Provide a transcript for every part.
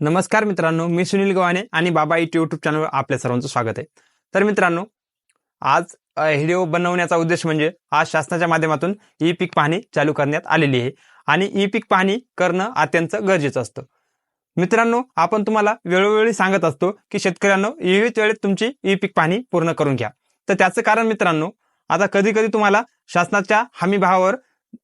नमस्कार मित्रांनो मी सुनील गव्हाणे आणि बाबा इट युट्यूब चॅनलवर आपल्या सर्वांचं स्वागत आहे. तर मित्रांनो आज व्हिडिओ बनवण्याचा उद्देश म्हणजे आज शासनाच्या माध्यमातून ई पीक पाहणी चालू करण्यात आलेली आहे आणि ई पीक पाहणी करणं अत्यंत गरजेचं असतं. मित्रांनो आपण तुम्हाला वेळोवेळी सांगत असतो की शेतकऱ्यांनो विविध वेळेत तुमची ई पीक पाहणी पूर्ण करून घ्या. तर त्याचं कारण मित्रांनो आता कधी कधी तुम्हाला शासनाच्या हमी भावावर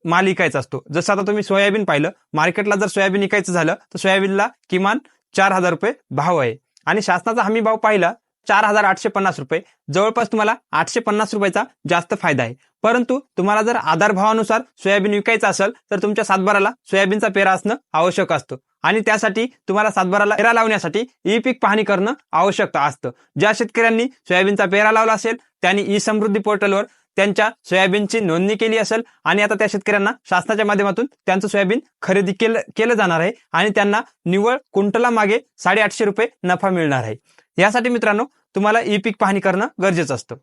माल विकायचा असतो. जसं आता तुम्ही सोयाबीन पाहिलं मार्केटला जर सोयाबीन विकायचं झालं तर सोयाबीनला किमान चार हजार रुपये भाव आहे. आणि शासनाचा हमी भाव पाहिला चार हजार आठशे पन्नास रुपये. जवळपास तुम्हाला आठशे पन्नास रुपयाचा जास्त फायदा आहे. परंतु तुम्हाला जर आधार भावानुसार सोयाबीन विकायचं असेल तर तुमच्या सातबाराला सोयाबीनचा पेरा असणं आवश्यक असतं. आणि त्यासाठी तुम्हाला सातबाराला पेरा लावण्यासाठी ई पीक पाहणी करणं आवश्यक असतं. ज्या शेतकऱ्यांनी सोयाबीनचा पेरा लावला असेल त्यांनी ई समृद्धी पोर्टलवर त्यांच्या सोयाबीनची नोंदणी केली असेल आणि आता त्या शेतकऱ्यांना शासनाच्या माध्यमातून त्यांचं सोयाबीन खरेदी केलं केलं जाणार आहे आणि त्यांना निव्वळ कुंटला मागे साडेआठशे रुपये नफा मिळणार आहे. यासाठी मित्रांनो तुम्हाला ई पीक पाहणी करणं गरजेचं असतं.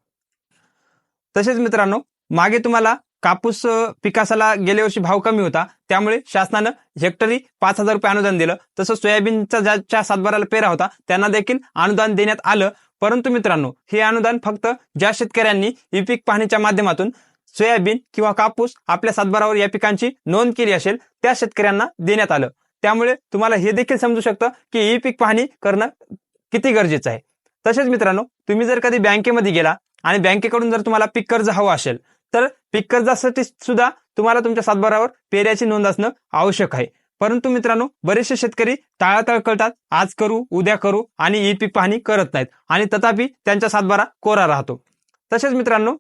तसेच मित्रांनो मागे तुम्हाला कापूस पिकासाला गेल्या वर्षी भाव कमी होता त्यामुळे शासनानं हेक्टरी पाच हजार रुपये अनुदान दिलं. तसं सोयाबीनचा ज्याच्या सातबाराला पेरा होता त्यांना देखील अनुदान देण्यात आलं. परंतु मित्रांनो हे अनुदान फक्त ज्या शेतकऱ्यांनी ई पीक पाहणीच्या माध्यमातून सोयाबीन किंवा कापूस आपल्या सातबारावर या पिकांची नोंद केली असेल त्या शेतकऱ्यांना देण्यात आलं. त्यामुळे तुम्हाला हे देखील समजू शकतं की ई पीक पाहणी करणं किती गरजेचं आहे. तसेच मित्रांनो तुम्ही जर कधी बँकेमध्ये गेला आणि बँकेकडून जर तुम्हाला पीक कर्ज हवं असेल तर पीक कर्जासाठी सुद्धा तुम्हाला तुमच्या सातबारावर पेऱ्याची नोंद असणं आवश्यक आहे. परंतु मित्रांनो बरेचसे शेतकरी टाळाटाळ कळतात आज करू उद्या करू आणि ई पीक पाहणी करत नाहीत. आणि तथापि त्यांचा सातबारा कोरा राहतो. तसेच मित्रांनो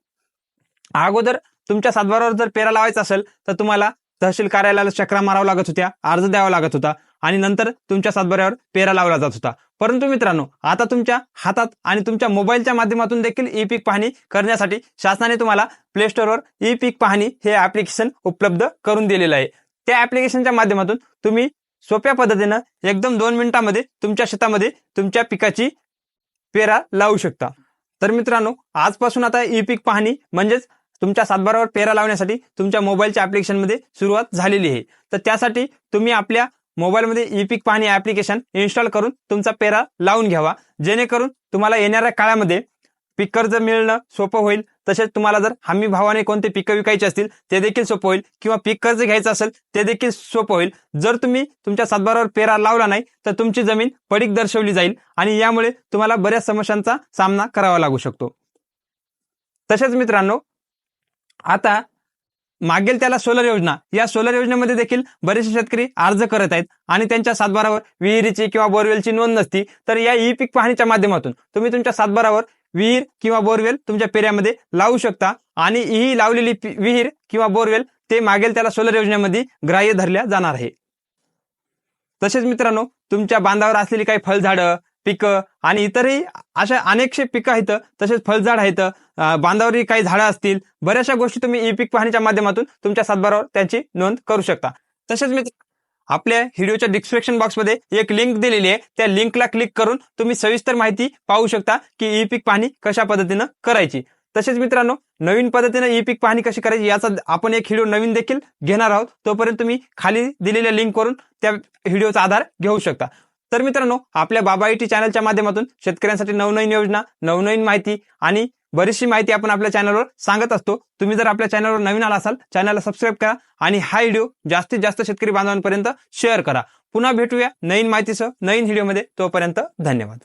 अगोदर तुमच्या सातबारावर जर पेरा लावायचा असेल तर तुम्हाला तहसील कार्यालयाला चक्रा मारावा लागत होत्या अर्ज द्यावा लागत होता आणि नंतर तुमच्या सातबाऱ्यावर पेरा लावला जात होता. परंतु मित्रांनो आता तुमच्या हातात आणि तुमच्या मोबाईलच्या माध्यमातून देखील ई पीक पाहणी करण्यासाठी शासनाने तुम्हाला प्ले स्टोअरवर ई पीक पाहणी हे ऍप्लिकेशन उपलब्ध करून दिलेलं आहे. त्या ऍप्लिकेशनच्या माध्यमातून तुम्ही सोप्या पद्धतीनं एकदम दोन मिनिटांमध्ये तुमच्या शेतामध्ये तुमच्या पिकाची पेरा लावू शकता. तर मित्रांनो आजपासून आता ई पीक पाहणी म्हणजेच तुमच्या सातबारावर पेरा लावण्यासाठी तुमच्या मोबाईलच्या ऍप्लिकेशनमध्ये सुरुवात झालेली आहे. तर त्यासाठी तुम्ही आपल्या मोबाईलमध्ये ई पीक पाहणी ऍप्लिकेशन इन्स्टॉल करून तुमचा पेरा लावून घ्यावा. जेणेकरून तुम्हाला येणाऱ्या काळामध्ये पीक कर्ज मिळणं सोपं होईल. तसेच तुम्हाला जर हमी भावाने कोणते पिकं विकायचे असतील ते देखील सोपं होईल. किंवा पीक कर्ज घ्यायचं असेल ते देखील सोपं होईल. जर तुम्ही तुमच्या सातबारावर पेरा लावला नाही तर तुमची जमीन पडीक दर्शवली जाईल आणि यामुळे तुम्हाला बऱ्याच समस्यांचा सामना करावा लागू शकतो. तसेच मित्रांनो आता मागेल त्याला सोलर योजना या सोलर योजनेमध्ये देखील बरेचसे शेतकरी अर्ज करत आहेत आणि त्यांच्या सातबारावर विहिरीची किंवा बोरवेलची नोंद नसती तर या ई पीक पाहणीच्या माध्यमातून तुम्ही तुमच्या सातबारावर विहीर किंवा बोरवेल तुमच्या पेऱ्यामध्ये लावू शकता. आणि ही लावलेली विहीर किंवा बोरवेल ते मागेल त्याला सोलर योजनेमध्ये ग्राह्य धरल्या जाणार आहे. तसेच मित्रांनो तुमच्या बांधावर असलेली काही फळझाडं पिकं आणि इतरही अशा अनेकशे पिकं आहेत. तसेच फळझाड आहेत. बांधावरही काही झाडं असतील. बऱ्याचशा गोष्टी तुम्ही ई पीक पाहणीच्या माध्यमातून तुमच्या सातबारावर त्यांची नोंद करू शकता. तसेच मित्र आपल्या व्हिडिओच्या डिस्क्रिप्शन बॉक्समध्ये एक लिंक दिलेली आहे. त्या लिंकला क्लिक करून तुम्ही सविस्तर माहिती पाहू शकता की ई पीक पाहणी कशा पद्धतीनं करायची. तसेच मित्रांनो नवीन पद्धतीनं ई पीक पाहणी कशी करायची याचा आपण एक व्हिडिओ नवीन देखील घेणार आहोत. तोपर्यंत तुम्ही खाली दिलेल्या लिंकवरून त्या व्हिडिओचा आधार घेऊ शकता. तर मित्रांनो आपल्या बाबा आय टी चॅनलच्या माध्यमातून शेतकऱ्यांसाठी नवनवीन योजना नवनवीन माहिती आणि बरीचशी माहिती आपण आपल्या चॅनलवर सांगत असतो. तुम्ही जर आपल्या चॅनलवर नवीन आला असाल चॅनलला सबस्क्राईब करा आणि हा व्हिडिओ जास्तीत जास्त शेतकरी बांधवांपर्यंत शेअर करा. पुन्हा भेटूया नवीन माहितीसह नवीन व्हिडिओमध्ये तोपर्यंत धन्यवाद.